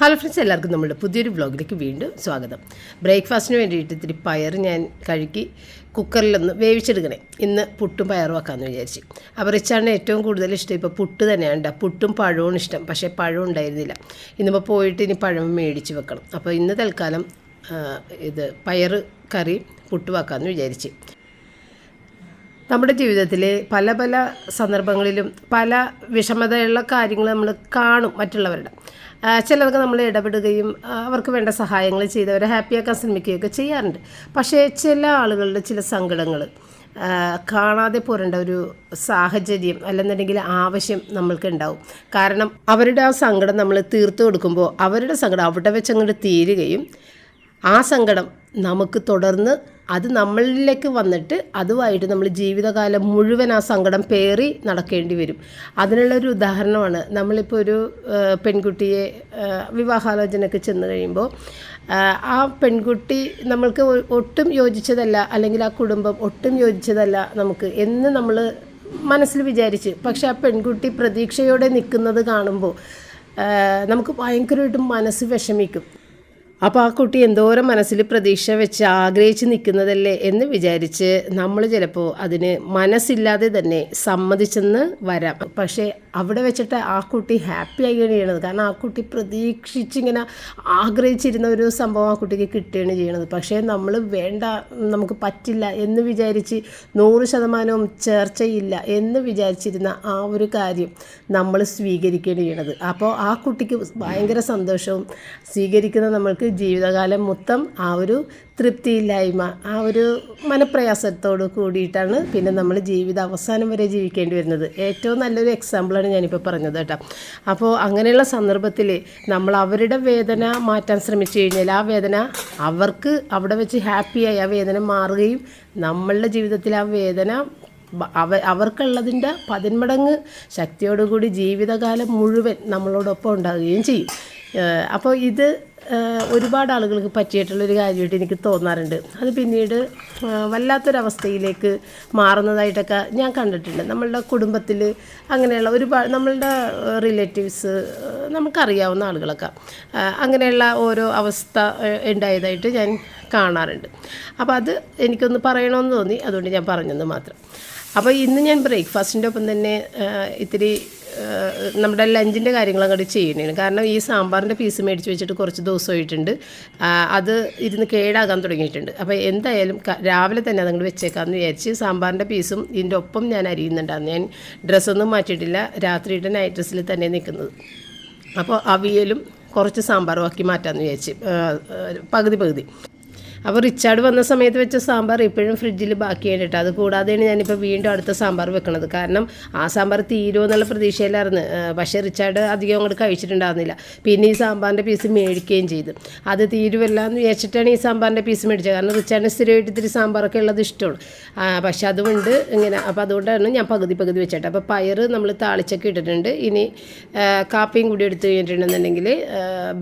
Hello friends എല്ലാവർക്കും നമ്മുടെ പുതിയൊരു വ്ളോഗിലേക്ക് വീണ്ടും സ്വാഗതം. ബ്രേക്ക്ഫാസ്റ്റിന് വേണ്ടിയിട്ട് ഇത്തിരി പയർ ഞാൻ കഴുകി കുക്കറിലൊന്ന് വേവിച്ചെടുക്കണേ. ഇന്ന് പുട്ടും പയറും ആക്കാമെന്ന് വിചാരിച്ചു. അപ്പോൾ റിച്ചാണ് ഏറ്റവും കൂടുതൽ ഇഷ്ടം ഇപ്പോൾ പുട്ട് തന്നെയാണ് ട്ടോ. പുട്ടും പഴവും ഇഷ്ടം പക്ഷേ പഴം ഉണ്ടായിരുന്നില്ല. ഇന്നിപ്പോൾ പോയിട്ട് ഇനി പഴം മേടിച്ച് വെക്കണം. അപ്പോൾ ഇന്ന് തൽക്കാലം ഇത് പയർ കറി പുട്ടുവാക്കാമെന്ന് വിചാരിച്ചു. നമ്മുടെ ജീവിതത്തിൽ പല പല സന്ദർഭങ്ങളിലും പല വിഷമതയുള്ള കാര്യങ്ങൾ നമ്മൾ കാണും മറ്റുള്ളവരുടെ. ചിലർക്ക് നമ്മൾ ഇടപെടുകയും അവർക്ക് വേണ്ട സഹായങ്ങൾ ചെയ്ത് അവരെ ഹാപ്പിയാക്കാൻ ശ്രമിക്കുകയൊക്കെ ചെയ്യാറുണ്ട്. പക്ഷേ ചില ആളുകളുടെ ചില സങ്കടങ്ങൾ കാണാതെ പോരേണ്ട ഒരു സാഹചര്യം അല്ലെന്നുണ്ടെങ്കിൽ ആവശ്യം നമ്മൾക്ക് ഉണ്ടാവും കാരണം അവരുടെ ആ സങ്കടം നമ്മൾ തീർത്തു കൊടുക്കുമ്പോൾ അവരുടെ സങ്കടം അവിടെ വെച്ചങ്ങോട്ട് തീരുകയും ആ സങ്കടം നമുക്ക് തുടർന്ന് അത് നമ്മളിലേക്ക് വന്നിട്ട് അതുമായിട്ട് നമ്മൾ ജീവിതകാലം മുഴുവൻ ആ സങ്കടം പേറി നടക്കേണ്ടി വരും. അതിനുള്ളൊരു ഉദാഹരണമാണ് നമ്മളിപ്പോൾ ഒരു പെൺകുട്ടിയെ വിവാഹാലോചനയ്ക്ക് ചെന്ന് കഴിയുമ്പോൾ ആ, പെൺകുട്ടി നമ്മൾക്ക് ഒട്ടും യോജിച്ചതല്ല അല്ലെങ്കിൽ ആ കുടുംബം ഒട്ടും യോജിച്ചതല്ല നമുക്ക് എന്ന് നമ്മൾ മനസ്സിൽ വിചാരിച്ച്. പക്ഷെ ആ പെൺകുട്ടി പ്രതീക്ഷയോടെ നിൽക്കുന്നത് കാണുമ്പോൾ നമുക്ക് ഭയങ്കരമായിട്ടും മനസ്സ് വിഷമിക്കും. അപ്പോൾ ആ കുട്ടി എന്തോരം മനസ്സിൽ പ്രതീക്ഷ വെച്ച് ആഗ്രഹിച്ച് നിൽക്കുന്നതല്ലേ എന്ന് വിചാരിച്ച് നമ്മൾ ചിലപ്പോൾ അതിന് മനസ്സില്ലാതെ തന്നെ സമ്മതിച്ചെന്ന് വരാം. പക്ഷേ അവിടെ വെച്ചിട്ട് ആ കുട്ടി ഹാപ്പി ആയി ചെയ്യണത് കാരണം ആ കുട്ടി പ്രതീക്ഷിച്ചിങ്ങനെ ആഗ്രഹിച്ചിരുന്ന ഒരു സംഭവം ആ കുട്ടിക്ക് കിട്ടുകയാണ് ചെയ്യണത്. പക്ഷേ നമ്മൾ വേണ്ട നമുക്ക് പറ്റില്ല എന്ന് വിചാരിച്ച് നൂറ് ശതമാനവും ചേർച്ചയില്ല എന്ന് വിചാരിച്ചിരുന്ന ആ ഒരു കാര്യം നമ്മൾ സ്വീകരിക്കുകയാണ് ചെയ്യണത്. അപ്പോൾ ആ കുട്ടിക്ക് ഭയങ്കര സന്തോഷവും സ്വീകരിക്കുന്ന നമ്മൾക്ക് ജീവിതകാലം മൊത്തം ആ ഒരു തൃപ്തിയില്ലായ്മ ആ ഒരു മനപ്രയാസത്തോട് കൂടിയിട്ടാണ് പിന്നെ നമ്മൾ ജീവിത അവസാനം വരെ ജീവിക്കേണ്ടി വരുന്നത്. ഏറ്റവും നല്ലൊരു എക്സാമ്പിളാണ് ഞാനിപ്പോൾ പറഞ്ഞത് കേട്ടോ. അപ്പോൾ അങ്ങനെയുള്ള സന്ദർഭത്തിൽ നമ്മൾ അവരുടെ വേദന മാറ്റാൻ ശ്രമിച്ചു കഴിഞ്ഞാൽ ആ വേദന അവർക്ക് അവിടെ വെച്ച് ഹാപ്പിയായി ആ വേദന മാറുകയും നമ്മളുടെ ജീവിതത്തിൽ ആ വേദന അവ അവർക്കുള്ളതിന്റെ പതിന്മടങ്ങ് ശക്തിയോടുകൂടി ജീവിതകാലം മുഴുവൻ നമ്മളോടൊപ്പം ഉണ്ടാകുകയും ചെയ്യും. അപ്പോൾ ഇത് ഒരുപാട് ആളുകൾക്ക് പറ്റിയിട്ടുള്ളൊരു കാര്യമായിട്ട് എനിക്ക് തോന്നാറുണ്ട്. അത് പിന്നീട് വല്ലാത്തൊരവസ്ഥയിലേക്ക് മാറുന്നതായിട്ടൊക്കെ ഞാൻ കണ്ടിട്ടുണ്ട്. നമ്മളുടെ കുടുംബത്തിൽ അങ്ങനെയുള്ള ഒരുപാട് നമ്മളുടെ റിലേറ്റീവ്സ് നമുക്കറിയാവുന്ന ആളുകളൊക്കെ അങ്ങനെയുള്ള ഓരോ അവസ്ഥ ഉണ്ടായതായിട്ട് ഞാൻ കാണാറുണ്ട്. അപ്പോൾ അത് എനിക്കൊന്ന് പറയണമെന്ന് തോന്നി. അതുകൊണ്ട് ഞാൻ പറഞ്ഞെന്ന് മാത്രം. അപ്പോൾ ഇന്ന് ഞാൻ ബ്രേക്ക്ഫാസ്റ്റിന്റെ ഒപ്പം തന്നെ ഇത്തിരി നമ്മുടെ ലഞ്ചിന്റെ കാര്യങ്ങൾ അങ്ങോട്ട് ചെയ്യണേണ് കാരണം ഈ സാമ്പാറിന്റെ പീസ് മേടിച്ച് വെച്ചിട്ട് കുറച്ച് ദിവസമായിട്ടുണ്ട്. അത് ഇരുന്ന് കേടാകാൻ തുടങ്ങിയിട്ടുണ്ട്. അപ്പോൾ എന്തായാലും രാവിലെ തന്നെ അതങ്ങോട്ട് വെച്ചേക്കാമെന്ന് വിചാരിച്ച് സാമ്പാറിന്റെ പീസും ഇതിന്റെ ഒപ്പം ഞാൻ അരിയുന്നുണ്ടായിരുന്നു ഞാൻ ഡ്രസ്സൊന്നും മാറ്റിയിട്ടില്ല. രാത്രിയുടെ നൈറ്റ് ഡ്രസ്സിൽ തന്നെ നിൽക്കുന്നത് അപ്പോൾ അവിയലും കുറച്ച് സാമ്പാറും ആക്കി മാറ്റാമെന്ന് വിചാരിച്ച് പകുതി പകുതി. അപ്പോൾ റിച്ചാർഡ് വന്ന സമയത്ത് വെച്ച സാമ്പാർ ഇപ്പോഴും ഫ്രിഡ്ജിൽ ബാക്കിയാണ് കേട്ടോ. അത് കൂടാതെയാണ് ഞാനിപ്പോൾ വീണ്ടും അടുത്ത സാമ്പാർ വെക്കണത്. കാരണം ആ സാമ്പാർ തീരുമോ എന്നുള്ള പ്രതീക്ഷയിലായിരുന്നു. പക്ഷേ റിച്ചാർഡ് അധികം അങ്ങോട്ട് കഴിച്ചിട്ടുണ്ടായിരുന്നില്ല. പിന്നെ ഈ സാമ്പാറിന്റെ പീസ് മേടിക്കുകയും ചെയ്തു. അത് തീരുമല്ല എന്ന് വിചാരിച്ചിട്ടാണ് ഈ സാമ്പാറിന്റെ പീസ് മേടിച്ചത്. കാരണം റിച്ചാർഡിന് സ്ഥിരമായിട്ട് ഇത്തിരി സാമ്പാറൊക്കെ ഉള്ളത് ഇഷ്ടമാണ്. പക്ഷേ അതുകൊണ്ട് ഇങ്ങനെ അപ്പോൾ അതുകൊണ്ടാണ് ഞാൻ പകുതി പകുതി വെച്ചിട്ട് അപ്പോൾ പയർ നമ്മൾ താളിച്ചൊക്കെ ഇട്ടിട്ടുണ്ട്. ഇനി കാപ്പിയും കൂടി എടുത്ത് കഴിഞ്ഞിട്ടുണ്ടെന്നുണ്ടെങ്കിൽ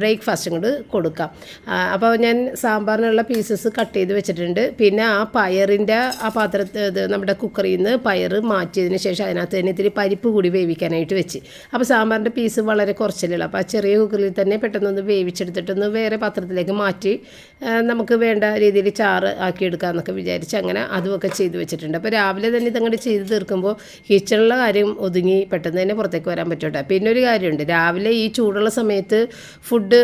ബ്രേക്ക്ഫാസ്റ്റും കൂടി കൊടുക്കാം. അപ്പോൾ ഞാൻ സാമ്പാറിനുള്ള പീസസ് കട്ട് ചെയ്ത് വെച്ചിട്ടുണ്ട്. പിന്നെ ആ പയറിന്റെ ആ പാത്രത്തിൽ ഇത് നമ്മുടെ കുക്കറിൽ നിന്ന് പയർ മാറ്റിയതിന് ശേഷം അതിനകത്ത് തന്നെ ഇത്തിരി പരിപ്പ് കൂടി വേവിക്കാനായിട്ട് വെച്ച്. അപ്പോൾ സാമ്പാറിന്റെ പീസ് വളരെ കുറച്ചല്ലേ ഉള്ളൂ. അപ്പോൾ ആ ചെറിയ കുക്കറിൽ തന്നെ പെട്ടെന്നൊന്ന് വേവിച്ചെടുത്തിട്ടൊന്ന് വേറെ പാത്രത്തിലേക്ക് മാറ്റി നമുക്ക് വേണ്ട രീതിയിൽ ചാറ് ആക്കി ആക്കിയെടുക്കാമെന്നൊക്കെ വിചാരിച്ച് അങ്ങനെ അതുമൊക്കെ ചെയ്ത് വെച്ചിട്ടുണ്ട്. അപ്പോൾ രാവിലെ തന്നെ ഇതങ്ങോട്ട് ചെയ്ത് തീർക്കുമ്പോൾ കിച്ചണിലെ കാര്യം ഒതുങ്ങി പെട്ടെന്ന് തന്നെ പുറത്തേക്ക് വരാൻ പറ്റൂട്ടെ. പിന്നെ ഒരു കാര്യമുണ്ട്. രാവിലെ ഈ ചൂടുള്ള സമയത്ത് ഫുഡ്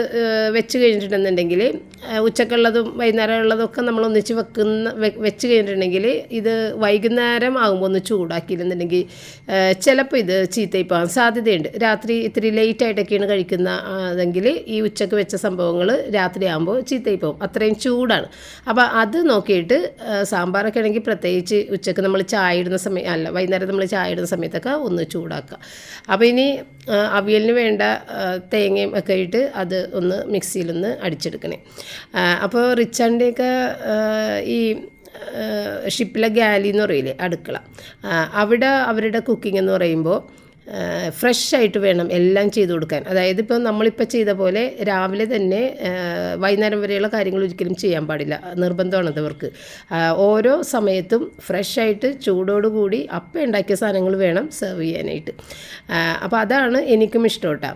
വെച്ച് കഴിഞ്ഞിട്ടുണ്ടെന്നുണ്ടെങ്കിൽ ഉച്ചക്കുള്ളതും വൈകുന്നേരം ഉള്ളതൊക്കെ നമ്മൾ ഒന്നിച്ച് വെക്കുന്ന വെച്ച് കഴിഞ്ഞിട്ടുണ്ടെങ്കിൽ ഇത് വൈകുന്നേരം ആകുമ്പോൾ ഒന്ന് ചൂടാക്കിയില്ലെന്നുണ്ടെങ്കിൽ ചിലപ്പോൾ ഇത് ചീത്തയായി പോകാൻ സാധ്യതയുണ്ട്. രാത്രി ഇത്തിരി ലേറ്റായിട്ടൊക്കെയാണ് കഴിക്കുന്ന അതെങ്കിൽ ഈ ഉച്ചയ്ക്ക് വെച്ച സംഭവങ്ങൾ രാത്രി ആകുമ്പോൾ ചീത്തയായി പോകും അത്രയും ചൂടാണ്. അപ്പോൾ അത് നോക്കിയിട്ട് സാമ്പാറൊക്കെ ആണെങ്കിൽ പ്രത്യേകിച്ച് ഉച്ചയ്ക്ക് നമ്മൾ ചായ ഇടുന്ന സമയം അല്ല വൈകുന്നേരം നമ്മൾ ചായ ഇടുന്ന സമയത്തൊക്കെ ഒന്ന് ചൂടാക്കുക. അപ്പോൾ ഇനി അവിയലിന് വേണ്ട തേങ്ങയും ഒക്കെ ഇട്ട് അത് ഒന്ന് മിക്സിയിലൊന്ന് അടിച്ചെടുക്കണേ. അപ്പോൾ റിച്ചാന്റെയൊക്കെ ഈ ഷിപ്പിലെ ഗാലി എന്ന് പറയില്ലേ അടുക്കള. അവിടെ അവരുടെ കുക്കിംഗ് എന്ന് പറയുമ്പോൾ ഫ്രഷ് ആയിട്ട് വേണം എല്ലാം ചെയ്തു കൊടുക്കാൻ. അതായത് ഇപ്പോൾ നമ്മളിപ്പോൾ ചെയ്ത പോലെ രാവിലെ തന്നെ വൈകുന്നേരം വരെയുള്ള കാര്യങ്ങൾ ഒരിക്കലും ചെയ്യാൻ പാടില്ല. നിർബന്ധമാണ് അവർക്ക്. ഓരോ സമയത്തും ഫ്രഷ് ആയിട്ട് ചൂടോടുകൂടി അപ്പം ഉണ്ടാക്കിയ സാധനങ്ങൾ വേണം സെർവ് ചെയ്യാനായിട്ട്. അപ്പോൾ അതാണ് എനിക്കും ഇഷ്ടം കേട്ടോ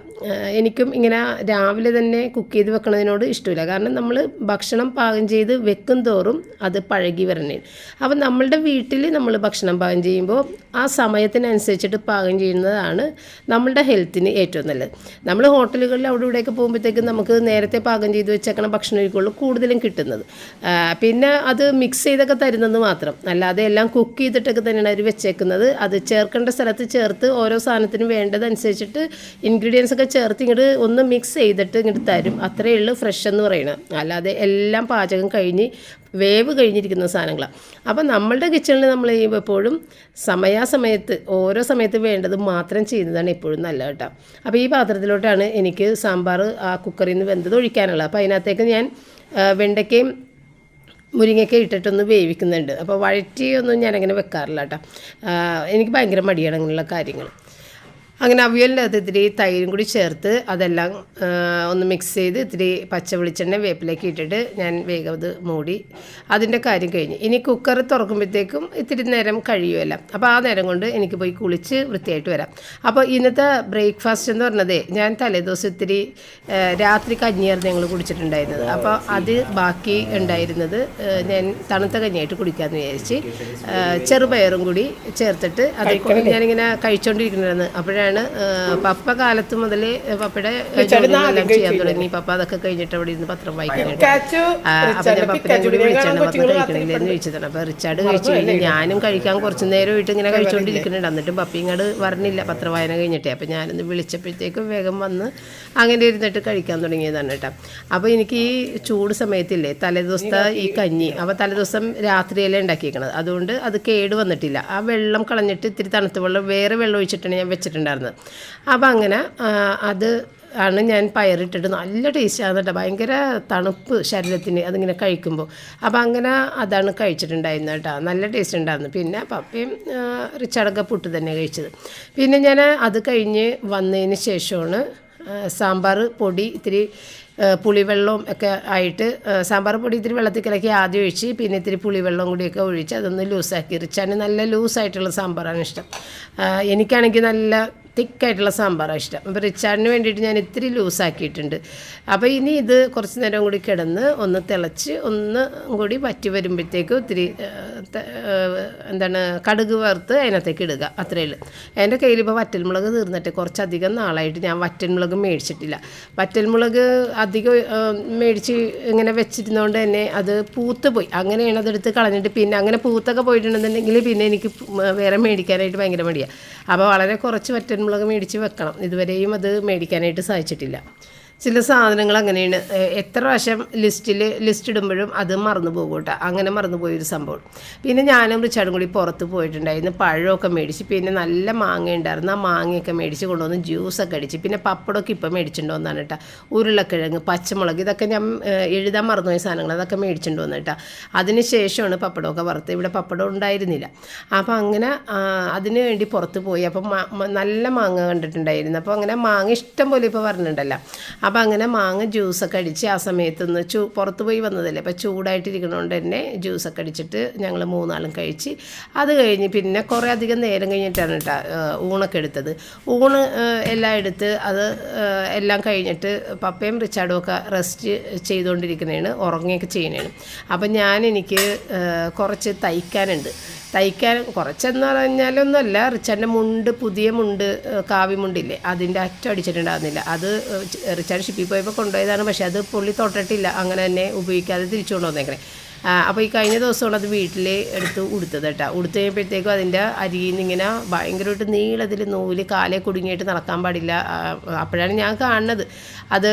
എനിക്കും ഇങ്ങനെ രാവിലെ തന്നെ കുക്ക് ചെയ്ത് വെക്കുന്നതിനോട് ഇഷ്ടമില്ല. കാരണം നമ്മൾ ഭക്ഷണം പാകം ചെയ്ത് വെക്കും തോറും അത് പഴകി വരണേ. അപ്പം നമ്മളുടെ വീട്ടിൽ നമ്മൾ ഭക്ഷണം പാകം ചെയ്യുമ്പോൾ ആ സമയത്തിനനുസരിച്ചിട്ട് പാകം ചെയ്യുന്നതാണ് നമ്മളുടെ ഹെൽത്തിന് ഏറ്റവും നല്ലത്. നമ്മൾ ഹോട്ടലുകളിൽ അവിടെ ഇവിടെയൊക്കെ പോകുമ്പോഴത്തേക്കും നമുക്ക് നേരത്തെ പാകം ചെയ്ത് വെച്ചേക്കണ ഭക്ഷണമായിരിക്കുള്ളൂ കൂടുതലും കിട്ടുന്നത്. പിന്നെ അത് മിക്സ് ചെയ്തൊക്കെ തരുന്നത് മാത്രം. അല്ലാതെ എല്ലാം കുക്ക് ചെയ്തിട്ടൊക്കെ തന്നെയാണ് അവർ വെച്ചേക്കുന്നത്. അത് ചേർക്കേണ്ട സ്ഥലത്ത് ചേർത്ത് ഓരോ സാധനത്തിനും വേണ്ടതനുസരിച്ചിട്ട് ഇൻഗ്രീഡിയൻസ് ഒക്കെ ചേർത്ത് ഇങ്ങോട്ട് ഒന്ന് മിക്സ് ചെയ്തിട്ട് ഇങ്ങോട്ട് തരും. അത്രയേ ഉള്ളൂ ഫ്രഷ് എന്ന് പറയുന്നത്. അല്ലാതെ എല്ലാം പാചകം കഴിഞ്ഞ് വേവ് കഴിഞ്ഞിരിക്കുന്ന സാധനങ്ങളാണ് അപ്പം നമ്മളുടെ കിച്ചണിൽ നമ്മൾ ചെയ്യുമ്പോൾ എപ്പോഴും സമയാസമയത്ത് ഓരോ സമയത്ത് വേണ്ടത് മാത്രം ചെയ്യുന്നതാണ് എപ്പോഴും നല്ലത് കേട്ടോ. അപ്പോൾ ഈ പാത്രത്തിലോട്ടാണ് എനിക്ക് സാമ്പാർ ആ കുക്കറിൽ നിന്ന് വെന്തത് ഒഴിക്കാനുള്ളത്. അപ്പോൾ അതിനകത്തേക്ക് ഞാൻ വെണ്ടയ്ക്കയും മുരിങ്ങയ്ക്ക ഇട്ടിട്ടൊന്ന് വേവിക്കുന്നുണ്ട്. അപ്പോൾ വഴറ്റിയൊന്നും ഞാനങ്ങനെ വെക്കാറില്ല കേട്ടോ. എനിക്ക് ഭയങ്കര മടിയാണ് അങ്ങനെയുള്ള കാര്യങ്ങൾ. അങ്ങനെ അവിയലിന്റെ അകത്ത് ഇത്തിരി തൈരും കൂടി ചേർത്ത് അതെല്ലാം ഒന്ന് മിക്സ് ചെയ്ത് ഇത്തിരി പച്ച വെളിച്ചെണ്ണ വേപ്പിലേക്ക് ഇട്ടിട്ട് ഞാൻ വേഗം അത് മൂടി. അതിന്റെ കാര്യം കഴിഞ്ഞ്. ഇനി കുക്കർ തുറക്കുമ്പോഴത്തേക്കും ഇത്തിരി നേരം കഴിയുമല്ല അപ്പോൾ ആ നേരം കൊണ്ട് എനിക്ക് പോയി കുളിച്ച് വൃത്തിയായിട്ട് വരാം. അപ്പോൾ ഇന്നത്തെ ബ്രേക്ക്ഫാസ്റ്റ് എന്ന് പറഞ്ഞതേ ഞാൻ തലേദിവസം ഇത്തിരി രാത്രി കഞ്ഞിയായിരുന്നു ഞങ്ങൾ കുടിച്ചിട്ടുണ്ടായിരുന്നത്. അപ്പോൾ അത് ബാക്കി ഉണ്ടായിരുന്നത് ഞാൻ തണുത്ത കഞ്ഞിയായിട്ട് കുടിക്കാമെന്ന് വിചാരിച്ച് ചെറുപയറും കൂടി ചേർത്തിട്ട് അത് ഞാനിങ്ങനെ കഴിച്ചുകൊണ്ടിരിക്കുന്നുണ്ടായിരുന്നു അപ്പോഴാണ് ആ, പപ്പ കാലത്ത് മുതൽ പപ്പയുടെ ജോലികളെല്ലാം ചെയ്യാൻ തുടങ്ങി. പപ്പ അതൊക്കെ കഴിഞ്ഞിട്ട് അവിടെ ഇരുന്ന് പത്രം വായിക്കാനായിട്ട് അപ്പൊ ഞാൻ പപ്പനെ കൂടി വിളിച്ചാണ് പത്രം കഴിക്കണില്ലെന്ന് ചോദിച്ചതാണ് അപ്പൊ റിച്ചാർഡ് കഴിച്ചു കഴിഞ്ഞ് ഞാനും കഴിക്കാൻ കുറച്ച് ഇട്ട് ഇങ്ങനെ കഴിച്ചുകൊണ്ടിരിക്കുന്നുണ്ട് എന്നിട്ടും പപ്പി ഇങ്ങോട്ട് പത്ര വായന കഴിഞ്ഞിട്ടേ. അപ്പൊ ഞാനൊന്ന് വിളിച്ചപ്പോഴത്തേക്കും വേഗം വന്ന് അങ്ങനെ ഇരുന്നിട്ട് കഴിക്കാൻ തുടങ്ങിയതാണ് കേട്ടോ. അപ്പൊ എനിക്ക് ഈ ചൂട് സമയത്തില്ലേ തലേദിവസത്തെ ഈ കഞ്ഞി അപ്പൊ തലേദിവസം രാത്രിയല്ലേ ഉണ്ടാക്കിയിരിക്കണത് അതുകൊണ്ട് അത് കേട് വന്നിട്ടില്ല. ആ വെള്ളം കളഞ്ഞിട്ട് ഇത്തിരി തണുത്ത വെള്ളം വേറെ വെള്ളം ഒഴിച്ചിട്ടാണ് ഞാൻ വെച്ചിട്ടുണ്ടായിരുന്നത്. അപ്പോൾ അങ്ങനെ അത് ആണ് ഞാൻ പയറിട്ടിട്ട് നല്ല ടേസ്റ്റാണ് കേട്ടോ. ഭയങ്കര തണുപ്പ് ശരീരത്തിന് അതിങ്ങനെ കഴിക്കുമ്പോൾ. അപ്പോൾ അങ്ങനെ അതാണ് കഴിച്ചിട്ടുണ്ടായിരുന്നത് കേട്ടോ. നല്ല ടേസ്റ്റ് ഉണ്ടായിരുന്നു. പിന്നെ പപ്പയും റിച്ചടക്ക പുട്ട് തന്നെ കഴിച്ചത്. പിന്നെ ഞാൻ അത് കഴിഞ്ഞ് വന്നതിന് ശേഷമാണ് സാമ്പാർ പൊടി ഇത്തിരി പുളിവെള്ളവും ഒക്കെ ആയിട്ട് സാമ്പാർ പൊടി ഇത്തിരി വെള്ളത്തിൽ കലക്കി ആദ്യം ഒഴിച്ച് പിന്നെ ഇത്തിരി പുളിവെള്ളവും കൂടിയൊക്കെ ഒഴിച്ച് അതൊന്ന് ലൂസാക്കി. റിച്ചാന് നല്ല ലൂസായിട്ടുള്ള സാമ്പാറാണ് ഇഷ്ടം. എനിക്കാണെങ്കിൽ നല്ല തിക്കായിട്ടുള്ള സാമ്പാറാണ് ഇഷ്ടം. അപ്പോൾ റിച്ചാർഡിന് വേണ്ടിയിട്ട് ഞാൻ ഇത്തിരി ലൂസാക്കിയിട്ടുണ്ട്. അപ്പോൾ ഇനി ഇത് കുറച്ച് നേരം കൂടി കിടന്ന് ഒന്ന് തിളച്ച് ഒന്ന് കൂടി വറ്റി വരുമ്പോഴത്തേക്കും ഇത്തിരി ആ, എന്താണ് കടുക് വറുത്ത് അതിനകത്തേക്ക് ഇടുക. അത്രയേ ഉള്ളൂ എന്റെ കയ്യിൽ ഇപ്പോൾ വറ്റൽമുളക് തീർന്നിട്ട് കുറച്ചധികം നാളായിട്ട് ഞാൻ വറ്റൽമുളക് മേടിച്ചിട്ടില്ല. വറ്റൽമുളക് അധികം മേടിച്ച് ഇങ്ങനെ വെച്ചിരുന്നതുകൊണ്ട് തന്നെ അത് പൂത്ത് പോയി. അങ്ങനെയാണ് അതെടുത്ത് കളഞ്ഞിട്ട് പിന്നെ അങ്ങനെ പൂത്തൊക്കെ പോയിട്ടുണ്ടെന്നുണ്ടെങ്കിൽ പിന്നെ എനിക്ക് വേറെ മേടിക്കാനായിട്ട് ഭയങ്കര മടിയാണ് അപ്പോൾ വളരെ കുറച്ച് വറ്റൻമുളക് മേടിച്ച് വെക്കണം. ഇതുവരെയും അത് മേടിക്കാനായിട്ട് സാധിച്ചിട്ടില്ല. ചില സാധനങ്ങൾ അങ്ങനെയാണ്. എത്ര പ്രാവശ്യം ലിസ്റ്റിൽ ലിസ്റ്റ് ഇടുമ്പോഴും അത് മറന്നു പോകും കേട്ടോ അങ്ങനെ മറന്നു പോയൊരു സംഭവം. പിന്നെ ഞാനും റിച്ചാർഡും കൂടി പുറത്ത് പോയിട്ടുണ്ടായിരുന്നു. പഴമൊക്കെ മേടിച്ച് പിന്നെ നല്ല മാങ്ങ ഉണ്ടായിരുന്നു. ആ മാങ്ങയൊക്കെ മേടിച്ച് കൊണ്ടുവന്ന് ജ്യൂസൊക്കെ അടിച്ച് പിന്നെ പപ്പടമൊക്കെ ഇപ്പം മേടിച്ചിട്ടുണ്ടോ എന്നാണ് കേട്ടോ. ഉരുളക്കിഴങ്ങ് പച്ചമുളക് ഇതൊക്കെ ഞാൻ എഴുതാൻ മറന്നുപോയ സാധനങ്ങൾ അതൊക്കെ മേടിച്ചിട്ടുണ്ടോ എന്നാണ് കേട്ടോ. അതിന് ശേഷമാണ് പപ്പടമൊക്കെ വറുത്ത് ഇവിടെ പപ്പടം ഉണ്ടായിരുന്നില്ല. അപ്പോൾ അങ്ങനെ അതിന് വേണ്ടി പുറത്ത് പോയി. അപ്പം നല്ല മാങ്ങ കണ്ടിട്ടുണ്ടായിരുന്നു. അപ്പോൾ അങ്ങനെ മാങ്ങ ഇഷ്ടം പോലെ ഇപ്പോൾ പറഞ്ഞിട്ടുണ്ടല്ലോ അപ്പോൾ അങ്ങനെ മാങ്ങ ജ്യൂസൊക്കെ അടിച്ച് ആ സമയത്തുനിന്ന് ചൂ പുറത്ത് പോയി വന്നതല്ലേ. അപ്പോൾ ചൂടായിട്ടിരിക്കണോണ്ട് തന്നെ ജ്യൂസൊക്കെ അടിച്ചിട്ട് ഞങ്ങൾ മൂന്നാളും കഴിച്ച് അത് കഴിഞ്ഞ് പിന്നെ കുറേ അധികം നേരം കഴിഞ്ഞിട്ടാണ് കേട്ടോ ഊണൊക്കെ എടുത്തത്. ഊണ് എല്ലാം എടുത്ത് അത് എല്ലാം കഴിഞ്ഞിട്ട് പപ്പയും റിച്ചാർഡും ഒക്കെ റെസ്റ്റ് ചെയ്തുകൊണ്ടിരിക്കുന്നതാണ് ഉറങ്ങിയൊക്കെ ചെയ്യുന്നതാണ് അപ്പം ഞാൻ എനിക്ക് കുറച്ച് തയ്ക്കാനുണ്ട്. തയ്ക്കാൻ കുറച്ചെന്ന് പറഞ്ഞാലൊന്നുമല്ല. റിച്ചാന്റെ മുണ്ട് പുതിയ മുണ്ട് കാവി മുണ്ടില്ലേ? അതിന്റെ അറ്റം അടിച്ചിട്ടുണ്ടാകുന്നില്ല അത് റിച്ചാൻ ഷിപ്പിൽ പോയപ്പോൾ കൊണ്ടുപോയതാണ്. പക്ഷേ അത് പുള്ളി തൊട്ടിട്ടില്ല. അങ്ങനെ തന്നെ ഉപയോഗിക്കാതെ തിരിച്ചു കൊണ്ടുവന്നേക്കണേ. അപ്പോൾ ഈ കഴിഞ്ഞ ദിവസമാണ് അത് വീട്ടിൽ എടുത്ത് ഉടുത്തത് കേട്ടോ. ഉടുത്ത് കഴിയുമ്പോഴത്തേക്കും അതിന്റെ അരിയിൽ നിന്ന് ഇങ്ങനെ ഭയങ്കരമായിട്ട് നീളത്തിൽ നൂൽ കാലേ കുടുങ്ങിയിട്ട് നടക്കാൻ പാടില്ല. അപ്പോഴാണ് ഞാൻ കാണുന്നത്. അത്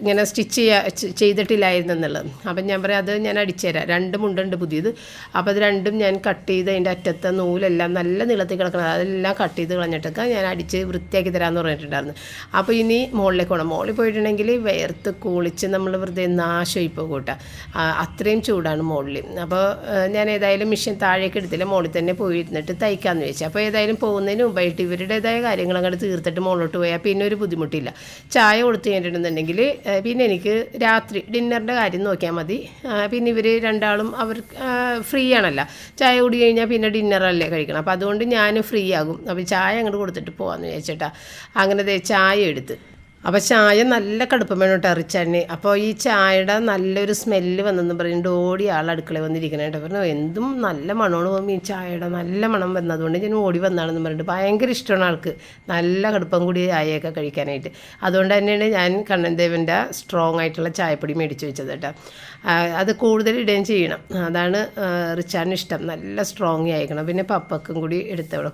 ഇങ്ങനെ സ്റ്റിച്ച് ചെയ്യാ ചെയ്തിട്ടില്ലായിരുന്നു എന്നുള്ളത്. അപ്പം ഞാൻ പറയാം അത് ഞാൻ അടിച്ചു തരാം രണ്ട് മുണ്ടുണ്ട് പുതിയത്. അപ്പോൾ അത് രണ്ടും ഞാൻ കട്ട് ചെയ്ത് അതിന്റെ അറ്റത്തെ നൂലെല്ലാം നല്ല നീളത്തിൽ കിടക്കണം. അതെല്ലാം കട്ട് ചെയ്ത് കളഞ്ഞിട്ടൊക്കെ ഞാൻ അടിച്ച് വൃത്തിയാക്കി തരാമെന്ന് പറഞ്ഞിട്ടുണ്ടായിരുന്നു. അപ്പോൾ ഇനി മുകളിലേക്ക് പോകണം മുകളിൽ പോയിട്ടുണ്ടെങ്കിൽ വേർത്ത് കുളിച്ച് നമ്മൾ വെറുതെ നാശമായി കൂട്ടാ. അത്രയും ചൂടാണ് മുകളിൽ. അപ്പോൾ ഞാൻ ഏതായാലും മെഷീൻ താഴേക്ക് എടുത്തില്ല. മുകളിൽ തന്നെ പോയി ഇരുന്നിട്ട് തയ്ക്കാമെന്ന് വെച്ചു അപ്പോൾ ഏതായാലും പോകുന്നതിന് മുമ്പായിട്ട് ഇവരുടേതായ കാര്യങ്ങൾ അങ്ങോട്ട് തീർത്തിട്ട് മുകളിലോട്ട് പോയാൽ പിന്നെ ഒരു ബുദ്ധിമുട്ടില്ല. ചായ കൊടുത്തു കഴിഞ്ഞിട്ടുണ്ടെന്നുണ്ടെങ്കിൽ പിന്നെ എനിക്ക് രാത്രി ഡിന്നറിന്റെ കാര്യം നോക്കിയാൽ മതി. പിന്നെ ഇവർ രണ്ടാളും അവർ ഫ്രീ ആണല്ലോ. ചായ കുടി കഴിഞ്ഞാൽ പിന്നെ ഡിന്നറല്ലേ കഴിക്കണം. അപ്പോൾ അതുകൊണ്ട് ഞാൻ ഫ്രീ ആകും. അപ്പോൾ ചായ അങ്ങോട്ട് കൊടുത്തിട്ട് പോകാമെന്ന് വിചാരിച്ചിട്ടാ. അങ്ങനെ ചായ എടുത്ത്. അപ്പോൾ ചായ നല്ല കടുപ്പം വേണം കേട്ടോ അപ്പോൾ ഈ ചായയുടെ നല്ലൊരു സ്മെല്ല് വന്നെന്ന് പറഞ്ഞിട്ട് ഓടി ആൾ അടുക്കളയിൽ വന്നിരിക്കണേ കേട്ടോ. പറഞ്ഞു എന്തും നല്ല മണമാണ് പോകുമ്പോൾ ഈ ചായയുടെ നല്ല മണം വന്നതുകൊണ്ട് ഞാൻ ഓടി വന്നാണെന്ന് പറഞ്ഞിട്ട് ഭയങ്കര ഇഷ്ടമാണ് ആൾക്ക്. നല്ല കടുപ്പം കൂടി ചായയൊക്കെ കഴിക്കാനായിട്ട്. അതുകൊണ്ട് തന്നെയാണ് ഞാൻ കണ്ണൻദേവന്റെ സ്ട്രോങ് ആയിട്ടുള്ള ചായപ്പൊടി മേടിച്ച് വെച്ചത് കേട്ടോ. അത് കൂടുതൽ ഇടുകയും ചെയ്യണം. അതാണ് റിച്ചാന് ഇഷ്ടം. നല്ല സ്ട്രോങ് ആയിരിക്കണം. പിന്നെ പപ്പക്കും കൂടി എടുത്ത് അവിടെ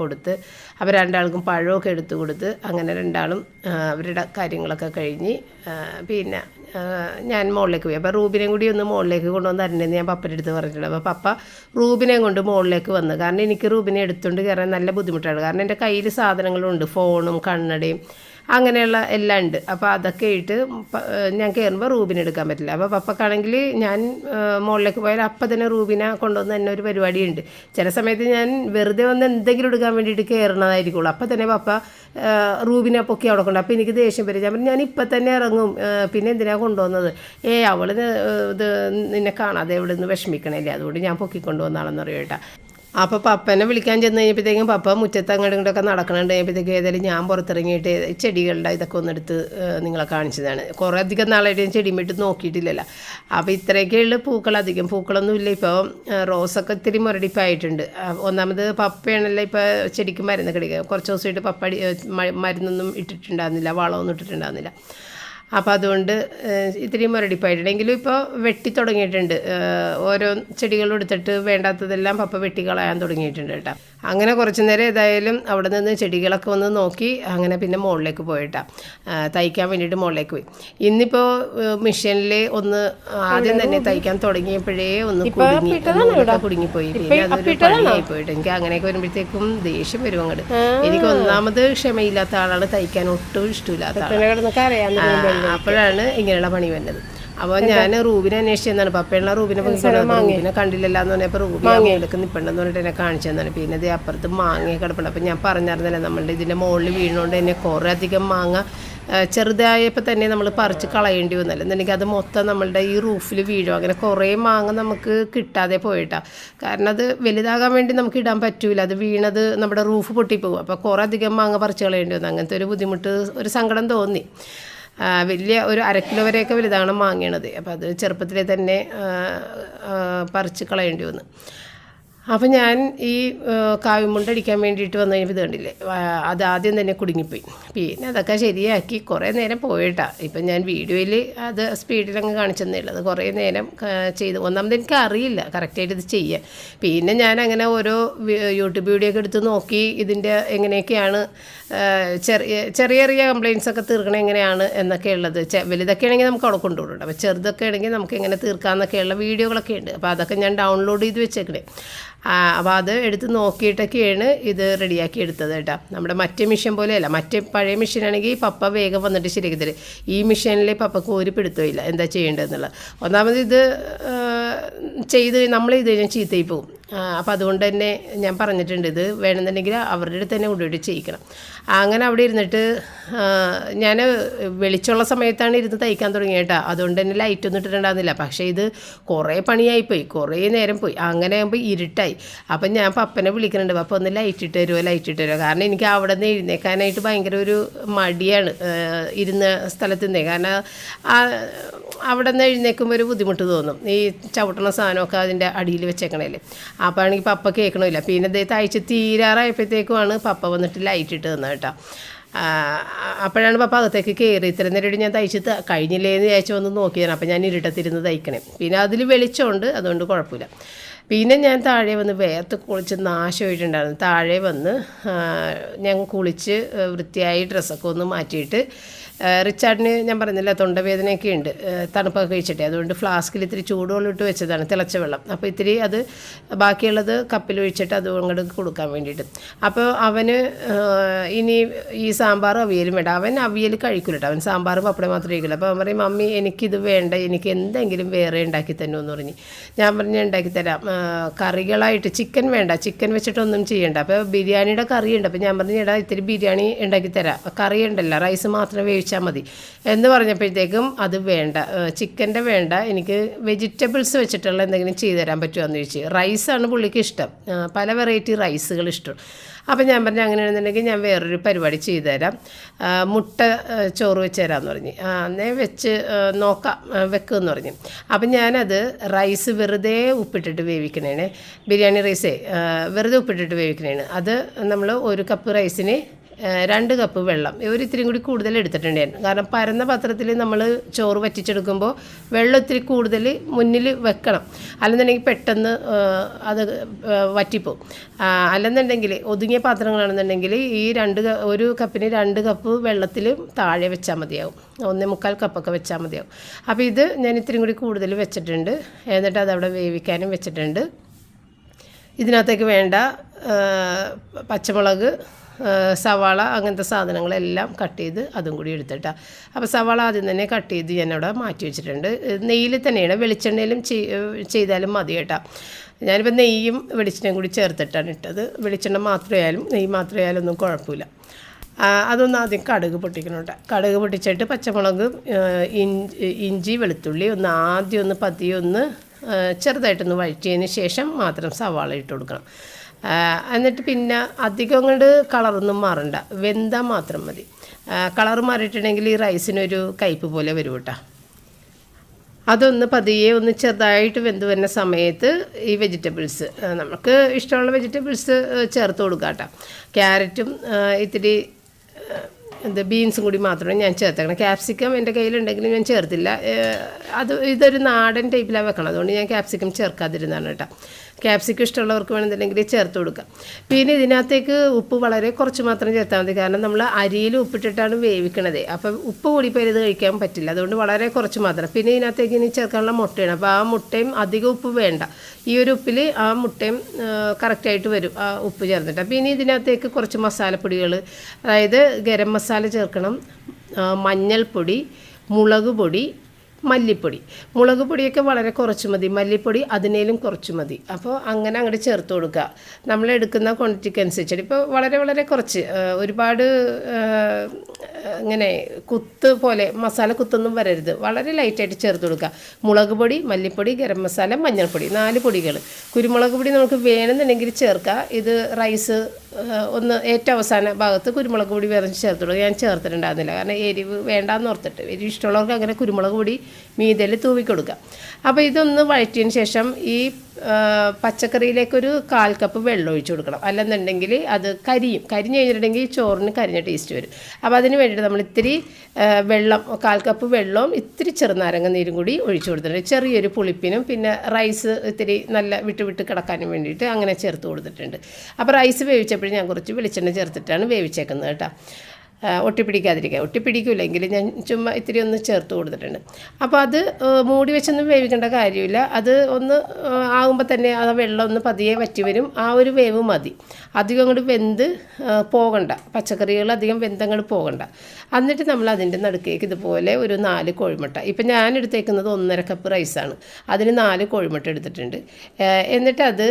കൊടുത്ത് അപ്പോൾ രണ്ടാൾക്കും പഴമൊക്കെ എടുത്ത് കൊടുത്ത് അങ്ങനെ രണ്ടാളും അവരുടെ കാര്യങ്ങളൊക്കെ കഴിഞ്ഞ് പിന്നെ ഞാൻ മുകളിലേക്ക് പോയി. അപ്പോൾ റൂബിനെ കൂടി ഒന്ന് മുകളിലേക്ക് കൊണ്ടുവന്ന് തരണമെന്ന് ഞാൻ പപ്പന്റെ അടുത്ത് പറഞ്ഞിട്ടുണ്ട് അപ്പോൾ പപ്പ റൂബിനെ കൊണ്ട് മുകളിലേക്ക് വന്നു. കാരണം എനിക്ക് റൂബിനെ എടുത്തുകൊണ്ട് കയറാൻ നല്ല ബുദ്ധിമുട്ടാണ്. കാരണം എന്റെ കയ്യിൽ സാധനങ്ങളുണ്ട്. ഫോണും കണ്ണടയും അങ്ങനെയുള്ള എല്ലാം ഉണ്ട്. അപ്പോൾ അതൊക്കെ ഇട്ട് ഞാൻ കയറുമ്പോൾ റൂബിനെ എടുക്കാൻ പറ്റില്ല. അപ്പോൾ പപ്പക്കാണെങ്കിൽ ഞാൻ മുകളിലേക്ക് പോയാൽ അപ്പം തന്നെ റൂബിനെ കൊണ്ടുവന്ന് തന്നെ ഒരു പരിപാടിയുണ്ട്. ചില സമയത്ത് ഞാൻ വെറുതെ വന്ന് എന്തെങ്കിലും എടുക്കാൻ വേണ്ടിയിട്ട് കയറണതായിരിക്കുള്ളൂ അപ്പം തന്നെ പപ്പ റൂബിനെ പൊക്കി അവിടെ കൊണ്ട് അപ്പോൾ എനിക്ക് ദേഷ്യം വരും. ഞാൻ ഞാൻ ഇപ്പം തന്നെ ഇറങ്ങും. പിന്നെ എന്തിനാണ് കൊണ്ടുവന്നത്? ഏ അവൾ ഇത് നിന്നെ കാണാതെ ഇവിടെ നിന്ന് വിഷമിക്കണില്ലേ. അതുകൊണ്ട് ഞാൻ പൊക്കിക്കൊണ്ടുവന്നാണെന്ന് അറിയാം കേട്ടോ. അപ്പോൾ പപ്പനെ വിളിക്കാൻ ചെന്ന് കഴിഞ്ഞപ്പോഴത്തേക്കും പപ്പ മുറ്റത്ത് അങ്ങോട്ടും ഇങ്ങോട്ടൊക്കെ നടക്കണുണ്ട് കഴിഞ്ഞപ്പോഴത്തേക്ക് ഏതായാലും ഞാൻ പുറത്തിറങ്ങിയിട്ട് ചെടികളുടെ ഇതൊക്കെ ഒന്നെടുത്ത് നിങ്ങളെ കാണിച്ചതാണ്. കുറേ അധികം നാളായിട്ട് ഞാൻ ചെടി വിട്ട് നോക്കിയിട്ടില്ലല്ലോ. അപ്പോൾ ഇത്രയൊക്കെയുള്ള പൂക്കൾ അധികം പൂക്കളൊന്നും ഇല്ല ഇപ്പോൾ റോസൊക്കെ ഇത്തിരി മുരടിപ്പായിട്ടുണ്ട്. ഒന്നാമത് പപ്പയാണല്ലോ ഇപ്പോൾ ചെടിക്ക് മരുന്ന് കിടക്കുക. കുറച്ച് ദിവസമായിട്ട് പപ്പ മരുന്നൊന്നും ഇട്ടിട്ടുണ്ടായിരുന്നില്ല വളമൊന്നും ഇട്ടിട്ടുണ്ടായിരുന്നില്ല. അപ്പോൾ അതുകൊണ്ട് ഇത്രയും മുരടിപ്പായിട്ടുണ്ടെങ്കിലും ഇപ്പോൾ വെട്ടി തുടങ്ങിയിട്ടുണ്ട്. ഓരോ ചെടികളും എടുത്തിട്ട് വേണ്ടാത്തതെല്ലാം പപ്പ വെട്ടി കളയാൻ തുടങ്ങിയിട്ടുണ്ട് കേട്ടോ. അങ്ങനെ കുറച്ച് നേരം ഏതായാലും അവിടെ നിന്ന് ചെടികളൊക്കെ ഒന്ന് നോക്കി അങ്ങനെ പിന്നെ മുകളിലേക്ക് പോയിട്ടാ. തയ്ക്കാൻ വേണ്ടിയിട്ട് മുകളിലേക്ക് പോയി. ഇന്നിപ്പോൾ മിഷനിൽ ഒന്ന് ആദ്യം തന്നെ തയ്ക്കാൻ തുടങ്ങിയപ്പോഴേ ഒന്ന് കുടുങ്ങി കുടുങ്ങിപ്പോയി. പിന്നെ അതൊരു പണിയായി പോയിട്ട്. എനിക്ക് അങ്ങനെയൊക്കെ വരുമ്പോഴത്തേക്കും ദേഷ്യം വരും അങ്ങോട്ട് എനിക്ക് ഒന്നാമത് ക്ഷമയില്ലാത്ത ആളാണ് തയ്ക്കാൻ ഒട്ടും ഇഷ്ടമില്ലാത്ത ആളാണ്. അപ്പോഴാണ് ഇങ്ങനെയുള്ള പണി വരുന്നത് അപ്പോൾ ഞാൻ റൂബിനെ അന്വേഷിച്ചെന്നാണ് പപ്പയുള്ള റൂബിനെ റൂബിനെ കണ്ടില്ലല്ലോ എന്ന് പറഞ്ഞപ്പോൾ റൂബി അങ്ങനെയൊക്കെ നിൽപ്പുണ്ടെന്ന് പറഞ്ഞിട്ട് എന്നെ കാണിച്ചെന്നാണ് പിന്നെ ഇത് അപ്പുറത്ത് മാങ്ങ കിടപ്പുണ്ട്. അപ്പം ഞാൻ പറഞ്ഞിരുന്നില്ല നമ്മളുടെ ഇതിന്റെ മുകളിൽ വീണുകൊണ്ട് എന്നെ കുറേ അധികം മാങ്ങ ചെറുതായപ്പോൾ തന്നെ നമ്മൾ പറിച്ച് കളയേണ്ടി വന്നല്ലോ. എന്നുണ്ടെങ്കിൽ അത് മൊത്തം നമ്മളുടെ ഈ റൂഫിൽ വീഴും. അങ്ങനെ കുറേ മാങ്ങ നമുക്ക് കിട്ടാതെ പോയിട്ടാ. കാരണം അത് വലുതാകാൻ വേണ്ടി നമുക്ക് ഇടാൻ പറ്റൂല. അത് വീണത് നമ്മുടെ റൂഫ് പൊട്ടിപ്പോകും. അപ്പോൾ കുറേ അധികം മാങ്ങ പറിച്ച് കളയേണ്ടി വന്നു. അങ്ങനത്തെ ഒരു ബുദ്ധിമുട്ട് ഒരു സങ്കടം തോന്നി. വലിയ ഒരു അര കിലോ വരെയൊക്കെ വലുതാണ് മാങ്ങണത് അപ്പോൾ അത് ചെറുപ്പത്തിലെ തന്നെ പറിച്ച് കളയേണ്ടി വന്നു. അപ്പം ഞാൻ ഈ കാവ്യമുണ്ട് കാവിമുണ്ട് അടിക്കാൻ വേണ്ടിയിട്ട് വന്നു കഴിഞ്ഞപ്പോൾ ഇത് കണ്ടില്ലേ? അത് ആദ്യം തന്നെ കുടുങ്ങിപ്പോയി. പിന്നെ അതൊക്കെ ശരിയാക്കി കുറേ നേരം പോയിട്ടാ. ഇപ്പം ഞാൻ വീഡിയോയിൽ അത് സ്പീഡിലങ്ങ് കാണിച്ചെന്നേ ഉള്ളൂ. അത് കുറേ നേരം ചെയ്ത്. ഒന്നാമത് എനിക്ക് അറിയില്ല കറക്റ്റായിട്ട് ഇത് ചെയ്യാൻ. പിന്നെ ഞാൻ അങ്ങനെ ഓരോ യൂട്യൂബ് വീഡിയോ ഒക്കെ എടുത്ത് നോക്കി ഇതിന്റെ എങ്ങനെയൊക്കെയാണ് ചെറിയ ചെറിയ ചെറിയ കംപ്ലയിൻസ് ഒക്കെ തീർക്കണം എങ്ങനെയാണ് എന്നൊക്കെ ഉള്ളത്. വലുതൊക്കെ ആണെങ്കിൽ നമുക്ക് അവിടെ കൊണ്ടുപോകണം അപ്പോൾ ചെറുതൊക്കെ ആണെങ്കിൽ നമുക്ക് എങ്ങനെ തീർക്കാമെന്നൊക്കെയുള്ള വീഡിയോകളൊക്കെ ഉണ്ട്. അപ്പോൾ അതൊക്കെ ഞാൻ ഡൗൺലോഡ് ചെയ്ത് വെച്ചേക്കണേ. അപ്പോൾ അത് എടുത്ത് നോക്കിയിട്ടൊക്കെയാണ് ഇത് റെഡിയാക്കി എടുത്തത് കേട്ടോ. നമ്മുടെ മറ്റേ മിഷൻ പോലെയല്ല മറ്റേ പഴയ മിഷനാണെങ്കിൽ പപ്പ വേഗം വന്നിട്ട് ശരിയാക്കി തരും ഈ മിഷനിൽ പപ്പക്ക് ഒരു പിടുത്തമില്ല എന്താ ചെയ്യേണ്ടതെന്നുള്ളത്. ഒന്നാമത് ഇത് ചെയ്ത് നമ്മൾ ഇത് കഴിഞ്ഞാൽ ചീത്തയിൽ പോകും. അപ്പോൾ അതുകൊണ്ട് തന്നെ ഞാൻ പറഞ്ഞിട്ടുണ്ട് ഇത് വേണമെന്നുണ്ടെങ്കിൽ അവരുടെ അടുത്ത് തന്നെ കൊണ്ടുപോയിട്ട് ചെയ്യിക്കണം. അങ്ങനെ അവിടെ ഇരുന്നിട്ട് ഞാൻ വെളിച്ചുള്ള സമയത്താണ് ഇരുന്ന് തയ്ക്കാൻ തുടങ്ങിയത് കേട്ടോ. അതുകൊണ്ട് തന്നെ ലൈറ്റ് ഒന്നും ഇട്ടിട്ടുണ്ടായിരുന്നില്ല. പക്ഷേ ഇത് കുറേ പണിയായിപ്പോയി. കുറേ നേരം പോയി. അങ്ങനെ ആകുമ്പോൾ ഇരുട്ടായി. അപ്പം ഞാൻ പപ്പനെ വിളിക്കുന്നുണ്ട്. അപ്പം ഒന്ന് ലൈറ്റ് ഇട്ട് തരുമോ ലൈറ്റ് ഇട്ട് തരുമോ കാരണം എനിക്ക് അവിടെ നിന്ന് എഴുന്നേക്കാനായിട്ട് ഭയങ്കര ഒരു മടിയാണ് ഇരുന്ന സ്ഥലത്ത് നിന്നേ. കാരണം അവിടെ നിന്ന് എഴുന്നേക്കുമ്പോൾ ഒരു ബുദ്ധിമുട്ട് തോന്നും. ഈ ചവിട്ടണ സാധനമൊക്കെ അതിന്റെ അടിയിൽ വെച്ചേക്കണേൽ. അപ്പോൾ ആണെങ്കിൽ പപ്പ കേൾക്കണമില്ല. പിന്നെ ഇതേ തയ്ച്ച് തീരാറായപ്പോഴത്തേക്കുമാണ് പപ്പ വന്നിട്ട് ലൈറ്റ് ഇട്ട് തന്നത് കേട്ടോ. അപ്പോഴാണ് പപ്പ അകത്തേക്ക് കയറി ഇത്ര നേരം ഞാൻ തയ്ച്ച് കഴിഞ്ഞില്ലേ എന്ന് വിചാരിച്ചു വന്ന് നോക്കിയതാണ്. അപ്പോൾ ഞാൻ ഇരുട്ടത്തിരുന്ന് തയ്ക്കണേ. പിന്നെ അതിൽ വെളിച്ചമുണ്ട് അതുകൊണ്ട് കുഴപ്പമില്ല. പിന്നെ ഞാൻ താഴെ വന്ന് വേർത്ത് കുളിച്ച് നാശമായിട്ടുണ്ടായിരുന്നു. താഴെ വന്ന് ഞാൻ കുളിച്ച് വൃത്തിയായി ഡ്രസ്സൊക്കെ ഒന്ന് മാറ്റിയിട്ട് റിച്ചാർഡിന് ഞാൻ പറഞ്ഞില്ല തൊണ്ടവേദനയൊക്കെ ഉണ്ട്. തണുപ്പൊക്കെ കഴിച്ചിട്ടേ. അതുകൊണ്ട് ഫ്ലാസ്കിൽ ഇത്തിരി ചൂടുവെള്ളം ഇട്ട് വെച്ചതാണ് തിളച്ച വെള്ളം. അപ്പോൾ ഇത്തിരി അത് ബാക്കിയുള്ളത് കപ്പിൽ ഒഴിച്ചിട്ട് അത് അങ്ങോട്ട് കൊടുക്കാൻ വേണ്ടിയിട്ട്. അപ്പോൾ അവന് ഇനി ഈ സാമ്പാറും അവിയലും വേണ്ട. അവൻ അവിയൽ കഴിക്കില്ലട്ടോ അവൻ സാമ്പാറും പപ്പടം മാത്രമേ കഴിക്കില്ല അപ്പോൾ അവൻ പറയും മമ്മി എനിക്കിത് വേണ്ട. എനിക്ക് എന്തെങ്കിലും വേറെ ഉണ്ടാക്കി തരുമെന്ന് പറഞ്ഞ്. ഞാൻ പറഞ്ഞ് ഉണ്ടാക്കി തരാം. കറികളായിട്ട് ചിക്കൻ വേണ്ട. ചിക്കൻ വെച്ചിട്ടൊന്നും ചെയ്യേണ്ട. അപ്പോൾ ബിരിയാണിയുടെ കറിയുണ്ട്. അപ്പോൾ ഞാൻ പറഞ്ഞു ഇടാ ഇത്തിരി ബിരിയാണി ഉണ്ടാക്കി തരാം. കറി ഉണ്ടല്ലോ റൈസ് മാത്രം വേവിച്ചാൽ മതി. എന്ന് പറഞ്ഞപ്പോഴത്തേക്കും അത് വേണ്ട. ചിക്കന്റെ വേണ്ട. എനിക്ക് വെജിറ്റബിൾസ് വെച്ചിട്ടുള്ള എന്തെങ്കിലും ചെയ്തു തരാൻ പറ്റുമോ എന്ന് ചോദിച്ചു. റൈസാണ് പുള്ളിക്ക് ഇഷ്ടം. പല വെറൈറ്റി റൈസുകൾ ഇഷ്ടം. അപ്പം ഞാൻ പറഞ്ഞു അങ്ങനെയാണെന്നുണ്ടെങ്കിൽ ഞാൻ വേറൊരു പരിപാടി ചെയ്തു തരാം. മുട്ട ചോറ് വെച്ച് തരാമെന്ന് പറഞ്ഞു. അന്നേ വെച്ച് നോക്കാം വെക്കുമെന്ന് പറഞ്ഞു. അപ്പം ഞാനത് റൈസ് വെറുതെ ഉപ്പിട്ടിട്ട് വേവിക്കണേണ്. ബിരിയാണി റൈസേ വെറുതെ ഉപ്പിട്ടിട്ട് വേവിക്കണേണ്. അത് നമ്മൾ ഒരു കപ്പ് റൈസിന് രണ്ട് കപ്പ് വെള്ളം. ഒരു ഇത്തിരി കൂടി കൂടുതൽ എടുത്തിട്ടുണ്ട് ഞാൻ കാരണം പരന്ന പാത്രത്തിൽ നമ്മൾ ചോറ് വറ്റിച്ചെടുക്കുമ്പോൾ വെള്ളം ഇത്തിരി കൂടുതൽ മുന്നിൽ വെക്കണം. അല്ലെന്നുണ്ടെങ്കിൽ പെട്ടെന്ന് അത് വറ്റിപ്പോവും. അല്ലെന്നുണ്ടെങ്കിൽ ഒതുങ്ങിയ പാത്രങ്ങളാണെന്നുണ്ടെങ്കിൽ ഈ രണ്ട് ഒരു കപ്പിന് രണ്ട് കപ്പ് വെള്ളത്തിൽ താഴെ വെച്ചാൽ മതിയാവും. ഒന്നേ മുക്കാൽ കപ്പൊക്കെ വെച്ചാൽ മതിയാവും. അപ്പോൾ ഇത് ഞാൻ ഇത്തിരി കൂടി കൂടുതൽ വെച്ചിട്ടുണ്ട്. എന്നിട്ട് അതവിടെ വേവിക്കാനും വെച്ചിട്ടുണ്ട്. ഇതിനകത്തേക്ക് വേണ്ട പച്ചമുളക് സവാള അങ്ങനത്തെ സാധനങ്ങളെല്ലാം കട്ട് ചെയ്ത് അതും കൂടി എടുത്തിട്ടാണ് അപ്പോൾ സവാള ആദ്യം തന്നെ കട്ട് ചെയ്ത് ഞാൻ അവിടെ മാറ്റി വെച്ചിട്ടുണ്ട്. നെയ്യിൽ തന്നെയാണ് വെളിച്ചെണ്ണയിലും ചെയ്താലും മതി കേട്ടോ. ഞാനിപ്പോൾ നെയ്യും വെളിച്ചെണ്ണയും കൂടി ചേർത്തിട്ടാണ് ഇട്ടത്. വെളിച്ചെണ്ണ മാത്രമായാലും നെയ്യ് മാത്രമായാലും ഒന്നും കുഴപ്പമില്ല. അതൊന്ന് ആദ്യം കടുക് പൊട്ടിക്കണം കേട്ടോ. കടുക് പൊട്ടിച്ചിട്ട് പച്ചമുളക് ഇഞ്ചി വെളുത്തുള്ളി ഒന്ന് ആദ്യം ഒന്ന് പതിയൊന്ന് ചെറുതായിട്ടൊന്ന് വഴറ്റിയതിന് ശേഷം മാത്രം സവാള ഇട്ട് കൊടുക്കണം. എന്നിട്ട് പിന്നെ അധികം അങ്ങോട്ട് കളറൊന്നും മാറണ്ട. വെന്ത മാത്രം മതി. കളർ മാറിയിട്ടുണ്ടെങ്കിൽ ഈ റൈസിനൊരു കയ്പ്പ് പോലെ വരും കേട്ടോ അതൊന്ന് പതിയെ ഒന്ന് ചെറുതായിട്ട് വെന്ത് വരുന്ന സമയത്ത് ഈ വെജിറ്റബിൾസ് നമുക്ക് ഇഷ്ടമുള്ള വെജിറ്റബിൾസ് ചേർത്ത് കൊടുക്കാം കേട്ടോ ക്യാരറ്റും ഇത്തിരി എന്ത് ബീൻസും കൂടി മാത്രമേ ഞാൻ ചേർത്തേക്കണം. ക്യാപ്സിക്കം എന്റെ കയ്യിലുണ്ടെങ്കിലും ഞാൻ ചേർത്തില്ല. അത് ഇതൊരു നാടൻ ടൈപ്പിലാണ് വെക്കണം അതുകൊണ്ട് ഞാൻ ക്യാപ്സിക്കം ചേർക്കാതിരുന്നതാണ് കേട്ടോ ക്യാപ്സിക്കം ഇഷ്ടമുള്ളവർക്ക് വേണമെന്നുണ്ടെങ്കിൽ ചേർത്ത് കൊടുക്കാം. പിന്നെ ഇതിനകത്തേക്ക് ഉപ്പ് വളരെ കുറച്ച് മാത്രം ചേർത്താൽ മതി. കാരണം നമ്മൾ അരിയിൽ ഉപ്പിട്ടിട്ടാണ് വേവിക്കണത്. അപ്പം ഉപ്പ് കൂടിപ്പോയി ഇത് കഴിക്കാൻ പറ്റില്ല. അതുകൊണ്ട് വളരെ കുറച്ച് മാത്രം. പിന്നെ ഇതിനകത്തേക്ക് ഇനി ചേർക്കാനുള്ള മുട്ടയാണ്. അപ്പോൾ ആ മുട്ടയും അധികം ഉപ്പ് വേണ്ട. ഈ ഒരു ഉപ്പിൽ ആ മുട്ടയും കറക്റ്റായിട്ട് വരും ആ ഉപ്പ് ചേർന്നിട്ട്. അപ്പോൾ ഇനി ഇതിനകത്തേക്ക് കുറച്ച് മസാലപ്പൊടികൾ അതായത് ഗരം മസാല ചേർക്കണം മഞ്ഞൾപ്പൊടി മുളക് പൊടി മല്ലിപ്പൊടി. മുളക് പൊടിയൊക്കെ വളരെ കുറച്ച് മതി. മല്ലിപ്പൊടി അതിനേലും കുറച്ച് മതി. അപ്പോൾ അങ്ങനെ അങ്ങോട്ട് ചേർത്ത് കൊടുക്കുക. നമ്മൾ എടുക്കുന്ന ക്വാണ്ടിറ്റിക്ക് അനുസരിച്ചിട്ട്. ഇപ്പോൾ വളരെ വളരെ കുറച്ച്. ഒരുപാട് ഇങ്ങനെ കുത്ത് പോലെ മസാല കുത്തൊന്നും വരരുത്. വളരെ ലൈറ്റായിട്ട് ചേർത്ത് കൊടുക്കുക. മുളക് പൊടി മല്ലിപ്പൊടി ഗരം മസാല മഞ്ഞൾപ്പൊടി നാല് പൊടികൾ കുരുമുളക് പൊടി നമുക്ക് വേണമെന്നുണ്ടെങ്കിൽ ചേർക്കുക ഇത് റൈസ് ഒന്ന് ഏറ്റവും അവസാന ഭാഗത്ത് കുരുമുളക് പൊടി വേറെ ചേർത്തിടും ഞാൻ ചേർത്തിട്ടുണ്ടായിരുന്നില്ല. കാരണം എരിവ് വേണ്ടാന്ന് ഓർത്തിട്ട്. എരിവ് ഇഷ്ടമുള്ളവർക്ക് അങ്ങനെ കുരുമുളക് പൊടി മീതയിൽ തൂവി കൊടുക്കുക അപ്പോൾ ഇതൊന്ന് വഴറ്റിയതിന് ശേഷം ഈ പച്ചക്കറിയിലേക്കൊരു കാൽ കപ്പ് വെള്ളം ഒഴിച്ചു കൊടുക്കണം. അല്ലെന്നുണ്ടെങ്കിൽ അത് കരിയും. കരിഞ്ഞ് കഴിഞ്ഞിട്ടുണ്ടെങ്കിൽ ചോറിന് കരിഞ്ഞ ടേസ്റ്റ് വരും. അപ്പോൾ അതിന് വേണ്ടിയിട്ട് നമ്മൾ ഇത്തിരി വെള്ളം കാൽ കപ്പ് വെള്ളവും ഇത്തിരി ചെറുനാരങ്ങ നീരും കൂടി ഒഴിച്ചു കൊടുത്തിട്ടുണ്ട്. ചെറിയൊരു പുളിപ്പിനും പിന്നെ റൈസ് ഇത്തിരി നല്ല വിട്ട് വിട്ട് കിടക്കാനും വേണ്ടിയിട്ട് അങ്ങനെ ചേർത്ത് കൊടുത്തിട്ടുണ്ട്. അപ്പോൾ റൈസ് വേവിച്ചപ്പോഴും ഞാൻ കുറച്ച് വെളിച്ചെണ്ണ ചേർത്തിട്ടാണ് വേവിച്ചേക്കുന്നത് കേട്ടോ. ആ, ഒട്ടിപ്പിടിക്കില്ല എങ്കിലും ഞാൻ ചുമ്മാ ഇത്തിരി ഒന്ന് ചേർത്ത് കൊടുത്തിട്ടുണ്ട്. അപ്പോൾ അത് മൂടി വെച്ചൊന്നും വേവിക്കേണ്ട കാര്യമില്ല. അത് ഒന്ന് ആകുമ്പോൾ തന്നെ ആ വെള്ളം ഒന്ന് പതിയെ വറ്റി വരും. ആ ഒരു വേവ് മതി. അധികം അങ്ങോട്ട് വെന്ത് പോകണ്ട. പച്ചക്കറികൾ അധികം വെന്തങ്ങോട്ട് പോകണ്ട. എന്നിട്ട് നമ്മൾ അതിന്റെ നടുക്കേക്ക് ഇതുപോലെ ഒരു നാല് കോഴിമുട്ട. ഇപ്പം ഞാൻ എടുത്തേക്കുന്നത് ഒന്നര കപ്പ് റൈസാണ് അതിന് നാല് കോഴിമുട്ട എടുത്തിട്ടുണ്ട്. എന്നിട്ട് അത്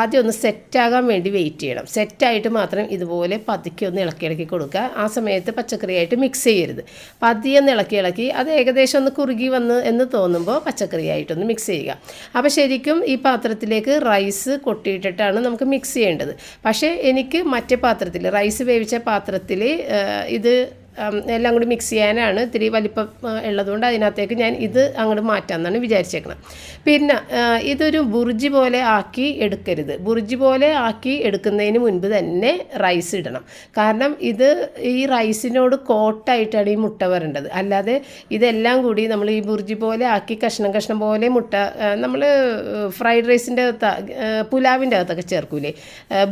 ആദ്യം ഒന്ന് സെറ്റാകാൻ വേണ്ടി വെയിറ്റ് ചെയ്യണം. സെറ്റായിട്ട് മാത്രം ഇതുപോലെ പതുക്കി ഒന്ന് ഇളക്കി ഇളക്കി കൊടുക്കുക. ആ സമയത്ത് പച്ചക്കറിയായിട്ട് മിക്സ് ചെയ്യരുത്. പതിയെ ഇളക്കി ഇളക്കി അത് ഏകദേശം ഒന്ന് കുറുകി വന്ന് എന്ന് തോന്നുമ്പോൾ പച്ചക്കറിയായിട്ടൊന്ന് മിക്സ് ചെയ്യുക. അപ്പോൾ ശരിക്കും ഈ പാത്രത്തിലേക്ക് റൈസ് കൊട്ടിയിട്ടിട്ടാണ് നമുക്ക് മിക്സ് ചെയ്യേണ്ടത്. പക്ഷേ എനിക്ക് മറ്റേ പാത്രത്തിൽ റൈസ് വേവിച്ച പാത്രത്തിൽ ഇത് എല്ലാം കൂടി മിക്സ് ചെയ്യാനാണ് ഇത്തിരി വലിപ്പം ഉള്ളതുകൊണ്ട് അതിനകത്തേക്ക് ഞാൻ ഇത് അങ്ങോട്ട് മാറ്റാമെന്നാണ് വിചാരിച്ചേക്കുന്നത് പിന്നെ ഇതൊരു ബുർജി പോലെ ആക്കി എടുക്കരുത്. ബുർജി പോലെ ആക്കി എടുക്കുന്നതിന് മുൻപ് തന്നെ റൈസ് ഇടണം. കാരണം ഇത് ഈ റൈസിനോട് കോട്ടായിട്ടാണ് ഈ മുട്ട വരേണ്ടത്. അല്ലാതെ ഇതെല്ലാം കൂടി നമ്മൾ ഈ ബുർജി പോലെ ആക്കി കഷ്ണം കഷ്ണം പോലെ മുട്ട നമ്മൾ ഫ്രൈഡ് റൈസിന്റെ അകത്ത് പുലാവിന്റെ അകത്തൊക്കെ ചേർക്കൂലേ?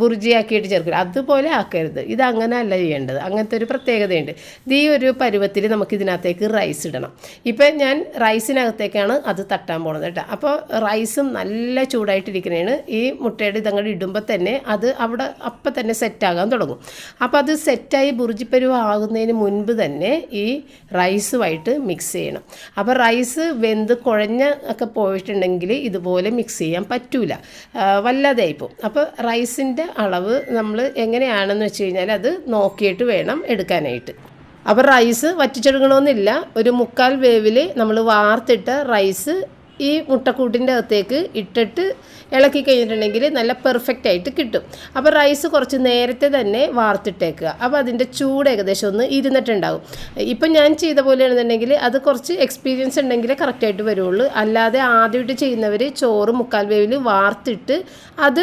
ബുർജി ആക്കിയിട്ട് ചേർക്കൂലേ? അതുപോലെ ആക്കരുത്. ഇത് അങ്ങനെ അല്ല ചെയ്യേണ്ടത്. അങ്ങനത്തെ ഒരു പ്രത്യേകതയുണ്ട്. ഇത് ഈ ഒരു പരുവത്തിൽ നമുക്ക് ഇതിനകത്തേക്ക് റൈസ് ഇടണം. ഇപ്പം ഞാൻ റൈസിനകത്തേക്കാണ് അത് തട്ടാൻ പോണത് കേട്ടോ. അപ്പോൾ റൈസും നല്ല ചൂടായിട്ടിരിക്കുന്നതാണ് ഈ മുട്ടയുടെ ഇതങ്ങോട്ട് ഇടുമ്പോൾ തന്നെ അത് അവിടെ അപ്പം തന്നെ സെറ്റാകാൻ തുടങ്ങും. അപ്പോൾ അത് സെറ്റായി ബുർജിപ്പരുവ് ആകുന്നതിന് മുൻപ് തന്നെ ഈ റൈസുമായിട്ട് മിക്സ് ചെയ്യണം. അപ്പോൾ റൈസ് വെന്ത് കുഴഞ്ഞ ഒക്കെ പോയിട്ടുണ്ടെങ്കിൽ ഇതുപോലെ മിക്സ് ചെയ്യാൻ പറ്റൂല. ആ, വല്ലാതായി പോകും അപ്പോൾ റൈസിന്റെ അളവ് നമ്മൾ എങ്ങനെയാണെന്ന് വെച്ച് കഴിഞ്ഞാൽ അത് നോക്കിയിട്ട് വേണം എടുക്കാനായിട്ട്. അപ്പോൾ റൈസ് വറ്റിച്ചെടുക്കണമെന്നില്ല ഒരു മുക്കാൽ വേവിൽ നമ്മൾ വാർത്തിട്ട റൈസ് ഈ മുട്ടക്കൂട്ടിന്റെ അകത്തേക്ക് ഇട്ടിട്ട് ഇളക്കി കഴിഞ്ഞിട്ടുണ്ടെങ്കിൽ നല്ല പെർഫെക്റ്റ് ആയിട്ട് കിട്ടും. അപ്പോൾ റൈസ് കുറച്ച് നേരത്തെ തന്നെ വാർത്തിട്ടേക്കുക. അപ്പോൾ അതിന്റെ ചൂട് ഏകദേശം ഒന്ന് ഇരുന്നിട്ടുണ്ടാകും ഇപ്പം ഞാൻ ചെയ്ത പോലെയാണെന്നുണ്ടെങ്കിൽ അത് കുറച്ച് എക്സ്പീരിയൻസ് ഉണ്ടെങ്കിലേ കറക്റ്റായിട്ട് വരുള്ളൂ. അല്ലാതെ ആദ്യമായിട്ട് ചെയ്യുന്നവർ ചോറ് മുക്കാൽ വേവിൽ വാർത്തിട്ട് അത്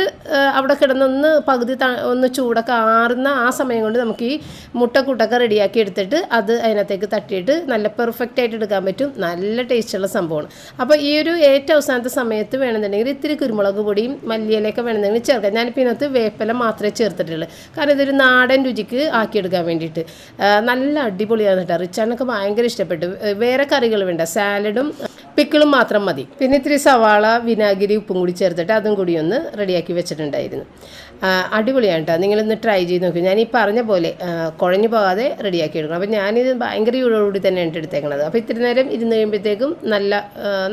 അവിടെ കിടന്നൊന്ന് പകുതി ഒന്ന് ചൂടൊക്കെ ആറുന്ന ആ സമയം കൊണ്ട് നമുക്ക് ഈ മുട്ടക്കൂട്ടൊക്കെ റെഡിയാക്കി എടുത്തിട്ട് അത് അതിനകത്തേക്ക് തട്ടിയിട്ട് നല്ല പെർഫെക്റ്റ് ആയിട്ട് എടുക്കാൻ പറ്റും. നല്ല ടേസ്റ്റുള്ള സംഭവമാണ്. അപ്പോൾ ഈ ഒരു ഏറ്റവും അവസാനത്തെ സമയത്ത് വേണമെന്നുണ്ടെങ്കിൽ ഇത്തിരി കുരുമുളക് പൊടിയും മല്ലിയിലൊക്കെ വേണമെന്നുണ്ടെങ്കിൽ ചേർക്കാം. ഞാനിപ്പോൾ ഇതിനകത്ത് വേപ്പില മാത്രമേ ചേർത്തിട്ടുള്ളൂ. കാരണം ഇതൊരു നാടൻ രുചിക്ക് ആക്കിയെടുക്കാൻ വേണ്ടിയിട്ട്. നല്ല അടിപൊളിയാണ് കേട്ടോ. റിച്ചാനൊക്കെ ഭയങ്കര ഇഷ്ടപ്പെട്ടു. വേറെ കറികൾ വേണ്ട. സാലഡും പിക്കിളും മാത്രം മതി. പിന്നെ ഇത്തിരി സവാള വിനാഗിരി ഉപ്പും കൂടി ചേർത്തിട്ട് അതും കൂടി ഒന്ന് റെഡിയാക്കി വെച്ചിട്ടുണ്ടായിരുന്നു. അടിപൊളിയാണ് കേട്ടോ. നിങ്ങളൊന്ന് ട്രൈ ചെയ്ത് നോക്കി. ഞാൻ ഈ പറഞ്ഞ പോലെ കുഴഞ്ഞു പോകാതെ റെഡിയാക്കി എടുക്കണം. അപ്പോൾ ഞാനിത് ഭയങ്കര ചൂടോടുകൂടി തന്നെയാണ് എടുത്തേക്കണത്. അപ്പോൾ ഇത്തിരി നേരം ഇരുന്ന് കഴിയുമ്പോഴത്തേക്കും നല്ല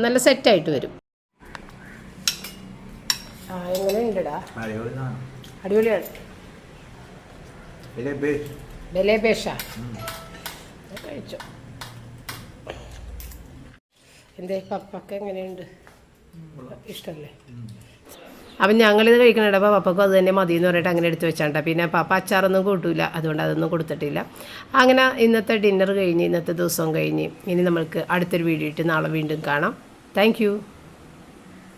നല്ല സെറ്റായിട്ട് വരും. ആ എങ്ങനെ ഉണ്ടടാ അടിപൊളിയാണ് ബലേപേഷ കഴിച്ചോ. എന്തേ പപ്പക്ക് എങ്ങനെയുണ്ട്? ഇഷ്ടമല്ലേ അപ്പം ഞങ്ങളിത് കഴിക്കണുണ്ട് അപ്പോൾ പപ്പക്കും അത് തന്നെ മതി എന്ന് പറഞ്ഞിട്ട് അങ്ങനെ എടുത്ത് വെച്ചാണ്ട. പിന്നെ പപ്പ അച്ചാറൊന്നും കൂട്ടൂല അതുകൊണ്ട് അതൊന്നും കൊടുത്തിട്ടില്ല. അങ്ങനെ ഇന്നത്തെ ഡിന്നർ കഴിഞ്ഞ് ഇന്നത്തെ ദിവസം കഴിഞ്ഞ് ഇനി നമ്മൾക്ക് അടുത്തൊരു വീഡിയോ ഇട്ട് നാളെ വീണ്ടും കാണാം. താങ്ക്